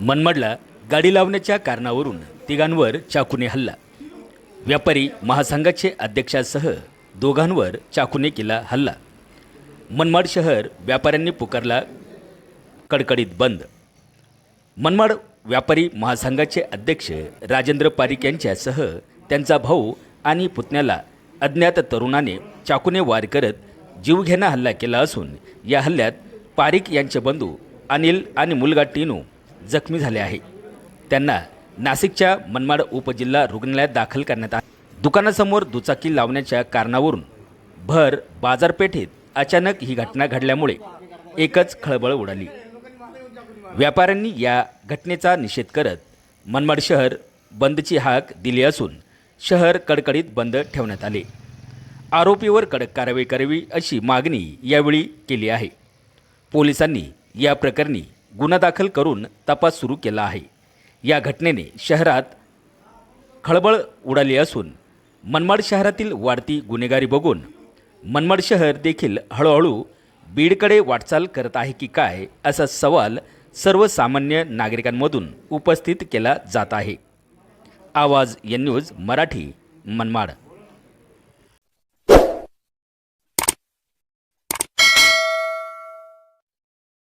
मनमाडला गाडी लावण्याच्या कारणावरून तिघांवर चाकूने हल्ला. व्यापारी महासंघाचे अध्यक्षासह दोघांवर चाकूने केला हल्ला. मनमाड शहर व्यापाऱ्यांनी पुकारला कडकडीत बंद. मनमाड व्यापारी महासंघाचे अध्यक्ष राजेंद्र पारिक यांच्यासह त्यांचा भाऊ आणि पुतण्याला अज्ञात तरुणाने चाकूने वार करत जीवघेणा हल्ला केला असून या हल्ल्यात पारिक यांचे बंधू अनिल आणि मुलगा टिनू जखमी झाले आहे. त्यांना नाशिकच्या मनमाड उपजिल्हा रुग्णालयात दाखल करण्यात आले. दुकानासमोर दुचाकी लावण्याच्या कारणावरून भर बाजारपेठेत अचानक ही घटना घडल्यामुळे एकच खळबळ उडाली. व्यापाऱ्यांनी या घटनेचा निषेध करत मनमाड शहर बंदची हाक दिली असून शहर कडकडीत बंद ठेवण्यात आले. आरोपीवर कडक कारवाई करावी अशी मागणी यावेळी केली आहे. पोलिसांनी या प्रकरणी गुन्हा दाखल करून तपास सुरू केला आहे. या घटनेने शहरात खळबळ उडाली असून मनमाड शहरातील वाढती गुन्हेगारी बघून मनमाड शहर देखील हळूहळू बीडकडे वाटचाल करत आहे की काय असा सवाल सर्वसामान्य नागरिकांमधून उपस्थित केला जात आहे. आवाज या न्यूज मराठी मनमाड.